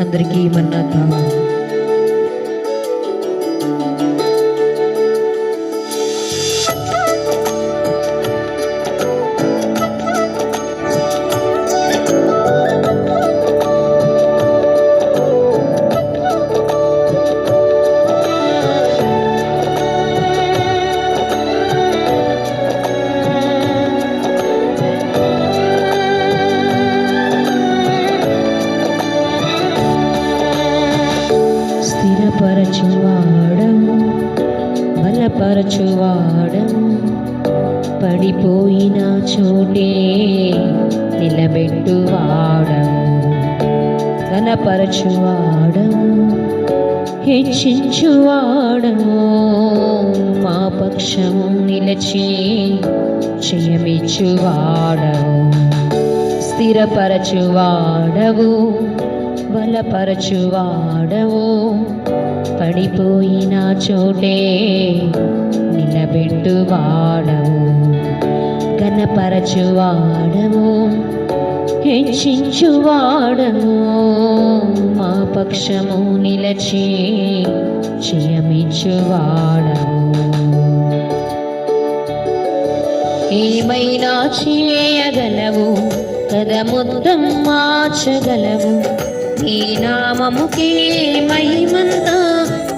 అందరికీ మన్నాత బలపరచువాడం బలపరచువాడం పడిపోయిన చోటే నిలబెట్టువాడం ఘనపరచువాడము హెచ్చించువాడము మా పక్షము నిలచి జయమిచ్చువాడవు. స్థిరపరచువాడవు బలపరచువాడవు పడిపోయిన చోటే నిలబెట్టువాడవు కనపరచువాడవు హెచ్చించువాడము మా పక్షము నిలచి జయమిచ్చువాడవు ఏమైనా చేయగలవు కదముద్దం మార్చగలవు ఈ నామముకే మహిమంతా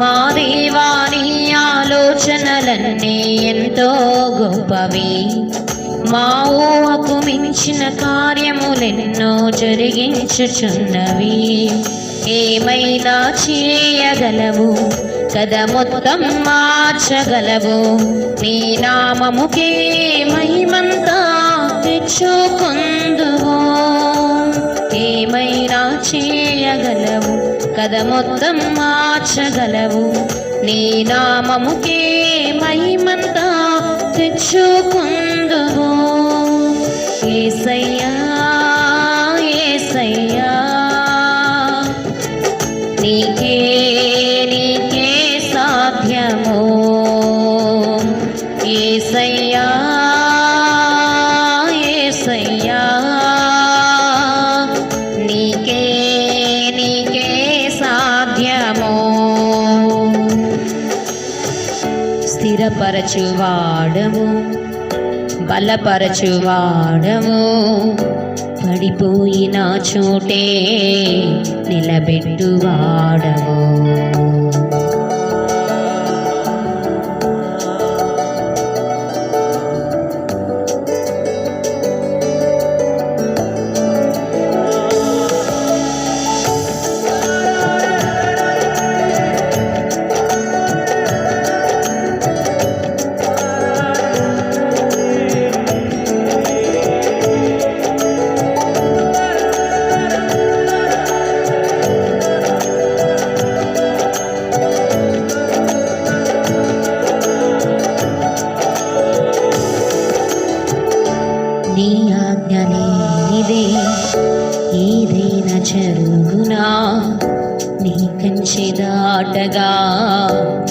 మా దేవాని ఆలోచనలన్నీ ఎంతో గొప్పవి. మా ఊహకు మించిన కార్యములెన్నో జరిగించుచున్నవి. ఏమైనా చేయగలవు? కథ మొత్తం మార్చగలవు. నీ నామముకే మహిమంతా తెచ్చుకో కథ మొత్తం మార్చగలవు. నీ నామముకే మహిమంతా తెచ్చుకుందువు. ఏసయ్యా ఏసయ్యా నీకే నీకే సాధ్యము. ఏసయ్యా ఏసయ్యా స్థిరపరచువాడము బలపరచువాడము. పడిపోయిన చోటే నిలబెట్టువాడము.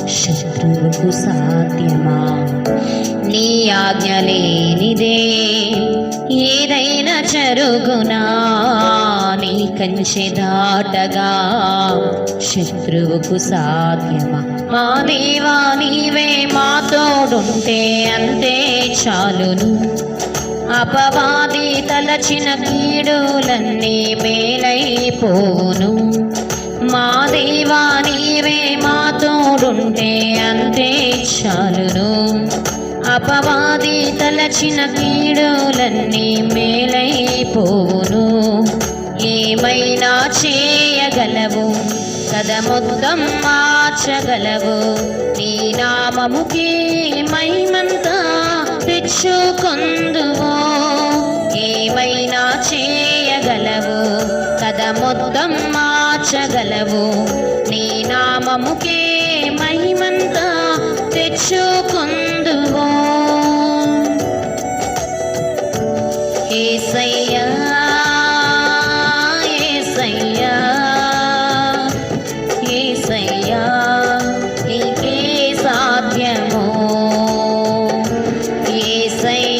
శత్రువుకు సాధ్యమా? నీ ఆజ్ఞ లేనిదే ఏదైనా జరుగునా? నీ కంచె దాటగా శత్రువుకు సాధ్యమా? మా దేవా నీవే మా తోడుంటే అంతే చాలును. అపవాది తలచిన కీడులన్నీ మేలైపోను. మా దేవా నీవే మా తోడుంటే అంతే చాలును. అపవాది తలచిన కీడులన్నీ మేలైపోవును. ఏమైనా చేయగలవు? కథ మార్చగలవు. నీ నామముకి మహిమంతా తెచ్చుకొందువో ఏమైనా చేయగలవు? కథ మా మార్చగలవు. నీ నామముకే మహిమంతా తెచ్చుకొందువో. ఏసయ్యా ఏసయ్యా ఏసయ్యా నీకే సాధ్యమో. ఏసయ్యా